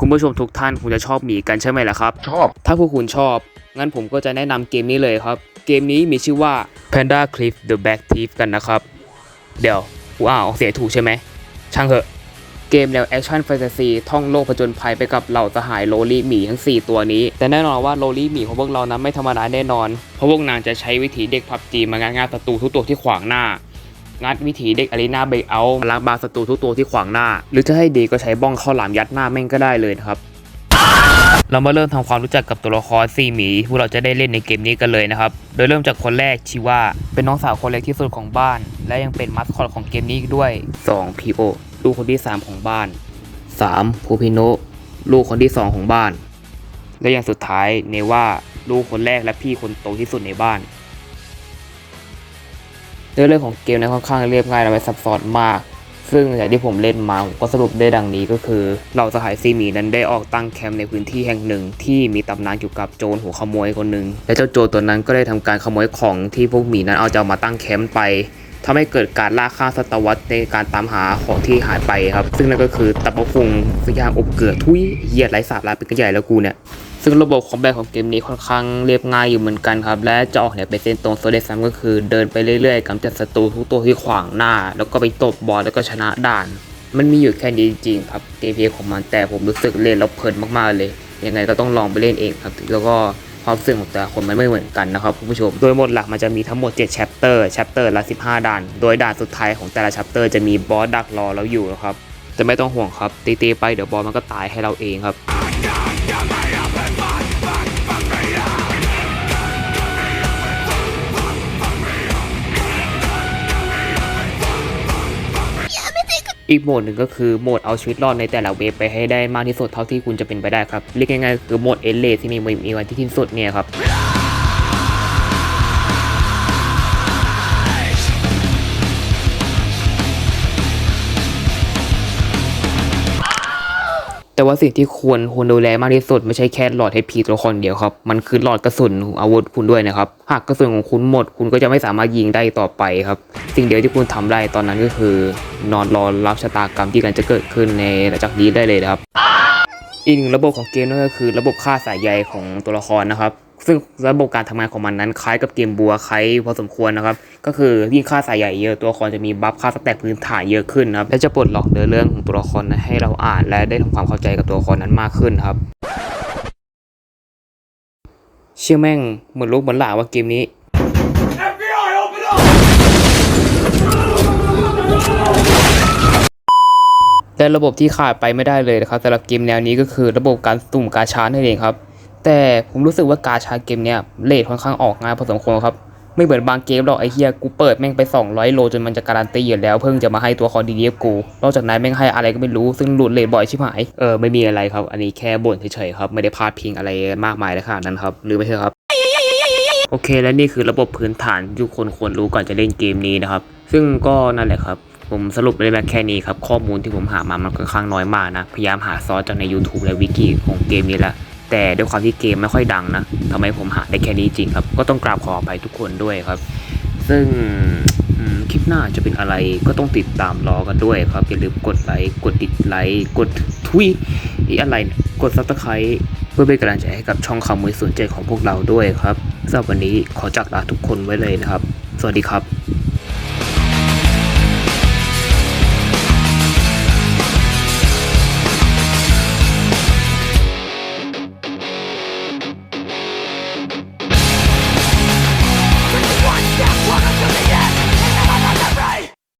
คุณผู้ชมทุกท่านคงจะชอบหมีกันใช่ไหมล่ะครับ ชอบ ถ้าพวกคุณชอบ งั้นผมก็จะแนะนำเกมนี้เลยครับ เกมนี้มีชื่อว่า Panda Cliff the Back Thief กันนะครับ เดี๋ยวว้าวเสียถูกใช่ไหม ช่างเถอะ เกมแนวแอคชั่นแฟนตาซีท่องโลกผจญภัยไปกับเหล่าสหายโลลี่หมีทั้ง 4 ตัวนี้ แต่แน่นอนว่าโลลี่หมีของพวกเรานั้นไม่ธรรมดาแน่นอน เพราะพวกนางจะใช้วิถีเด็กพับจีมางานงานศัตรูทุกตัวที่ขวางหน้า งัดวิถีเด็กอารีนาเบรกเอาล้างบาศัตรูทุกตัวที่ขวางหน้า หรือจะให้ดีก็ใช้บ้องข้าวหลามยัดหน้าแม่งก็ได้เลยนะครับเรามาเริ่มทำความรู้จักกับตัวละครซีหมีที่เราจะได้เล่นในเกมนี้กันเลยนะครับ โดยเริ่มจากคนแรกชิว่า เป็นน้องสาวคนเล็กที่สุดของบ้าน และยังเป็นมัสคอตของเกมนี้อีกด้วย 2. พีโอลูกคนที่ 3 ของบ้าน 3. พูพิโนะลูกคนที่ 2 ของบ้าน และอย่างสุดท้ายเนว่าลูกคนแรกและพี่คนโตที่สุดในบ้าน เนื้อเรื่องของเกมนั้นค่อนข้างเรียบง่ายและไม่ซับซ้อนมาก ซึ่งจากที่ผมเล่นมาผมก็สรุปได้ดังนี้ก็คือเราสหายซีหมีนั้นได้ออกตั้งแคมป์ในพื้นที่แห่งหนึ่ง ที่มีตำนานเกี่ยวกับโจรหัวขโมยคนหนึ่งและเจ้าโจรตัวนั้นก็ได้ทำการขโมยของที่พวกหมีนั้นเอาจะเอามาตั้งแคมป์ไปทำให้เกิดการล่าฆ่าศตวรรษในการตามหาของที่หายไปครับ ซึ่งนั่นก็คือตับปะฟุงสยามอบเกลือทุยเหี้ยไร้สาระเป็นกันใหญ่แล้วกูเนี่ย ซึ่งระบบคอมแบทของเกมนี้ค่อนข้างเรียบง่ายอยู่เหมือนกันครับ และจะออกเนี่ยเป็นเส้นตรงโซเดซัมก็คือเดินไปเรื่อยๆกำจัดศัตรูทุกตัวที่ขวางหน้า แล้วก็ไปตบบอลแล้วก็ชนะด่าน มันมีอยู่แค่นี้จริงๆครับเกมเพลย์ของมันแต่ผมรู้สึกเล่นแล้วเพลินมากๆเลยยังไงก็ต้องลองไปเล่นเองครับ แล้วก็ความรู้สึกของแต่ละคนมันไม่เหมือนกันนะครับคุณผู้ชม โดยหมดหลักมันจะมีทั้งหมด7 chapter chapter ละ 15 ด่าน โดยด่านสุดท้ายของแต่ละ chapter จะมีบอสดักรอเราอยู่นะครับแต่ไม่ต้องห่วงครับตีๆไปเดี๋ยวบอสมันก็ตายให้เราเองครับ อีกโหมดหนึ่งก็คือโหมดเอาชีวิตรอดในแต่ละเวฟไปให้ได้มากที่สุดเท่าที่คุณจะเป็นไปได้ครับเรียกง่ายๆคือโหมดเอเลที่มีมีวันที่ที่สุดเนี่ยครับ แต่ว่าสิ่งที่ควรควรดูแลมากที่สุดไม่ใช่แค่หลอดให้พีตัวละครเดียวครับ มันคือหลอดกระสุนของอาวุธคุณด้วยนะครับ หากกระสุนของคุณหมด คุณก็จะไม่สามารถยิงได้ต่อไปครับ สิ่งเดียวที่คุณทำได้ตอนนั้นก็คือ นอนรอรับชะตากรรมที่กำลันจะเกิดขึ้นในหลังจากนี้ได้เลยครับ อีกหนึ่งระบบของเกมนั่นก็คือ ระบบค่าสายใยของตัวละครนะครับ ซึ่งระบบการทำงานของมันนั้นคล้ายกับเกมบัวคล้ายพอสมควรนะครับ ก็คือยิ่งค่าสายใหญ่เยอะตัวละครจะมีบัฟค่าสแต็กพื้นฐานเยอะขึ้นนะครับและจะปลดล็อกเนื้อเรื่องของตัวละครนั้นให้เราอ่านและได้ทำความเข้าใจกับตัวละครนั้นมากขึ้นครับ เชื่อแม่งเหมือนลูกเหมือนหลานว่าเกมนี้ FBI, open up! และระบบที่ขาดไปไม่ได้เลยนะครับสำหรับเกมแนวนี้ก็คือระบบการสุ่มกาชานั่นเองครับ แต่ผมรู้สึกว่ากาชาเกมเนี้ยเลทค่อนข้างออกงายพอสมควรครับ ไม่เหมือนบางเกมหรอกไอ้เฮียกูเปิดแม่งไป 200 โลจนมันจะการันตีอยู่แล้วเพิ่งจะมาให้ตัวคอดีเดียกู นอกจากนั้นแม่งให้อะไรก็ไม่รู้ซึ่งหลุดเลทบ่อยชิบหาย เออไม่มีอะไรครับ อันนี้แค่บ่นเฉยๆครับไม่ได้พาดพิงอะไรมากมายเลยขนาดนั้นครับหรือไม่ใช่ครับโอเค และนี่คือระบบพื้นฐานที่ทุกคนควรรู้ก่อนจะเล่นเกมนี้นะครับ ซึ่งก็นั่นแหละครับ ผมสรุปได้มาแค่นี้ครับ ข้อมูลที่ผมหามามันค่อนข้างน้อยมากนะ พยายามหาซอสจากใน YouTube และวิกิของเกมนี้แหละ แต่ด้วยความที่เกมไม่ค่อยดังนะทำให้ผมหาได้แค่นี้จริงครับ ก็ต้องกราบขออภัยทุกคนด้วยครับ ซึ่งคลิปหน้าจะเป็นอะไรก็ต้องติดตามรอกันด้วยครับ อย่าลืมกดไลค์กดติดไลค์กดทุยอีอะไรกดซับสไครต์เพื่อเป็นกำลังใจให้กับช่องข่าวมือสนใจของพวกเราด้วยครับสำหรับวันนี้ขอจากลาทุกคนไว้เลยนะครับ สวัสดีครับ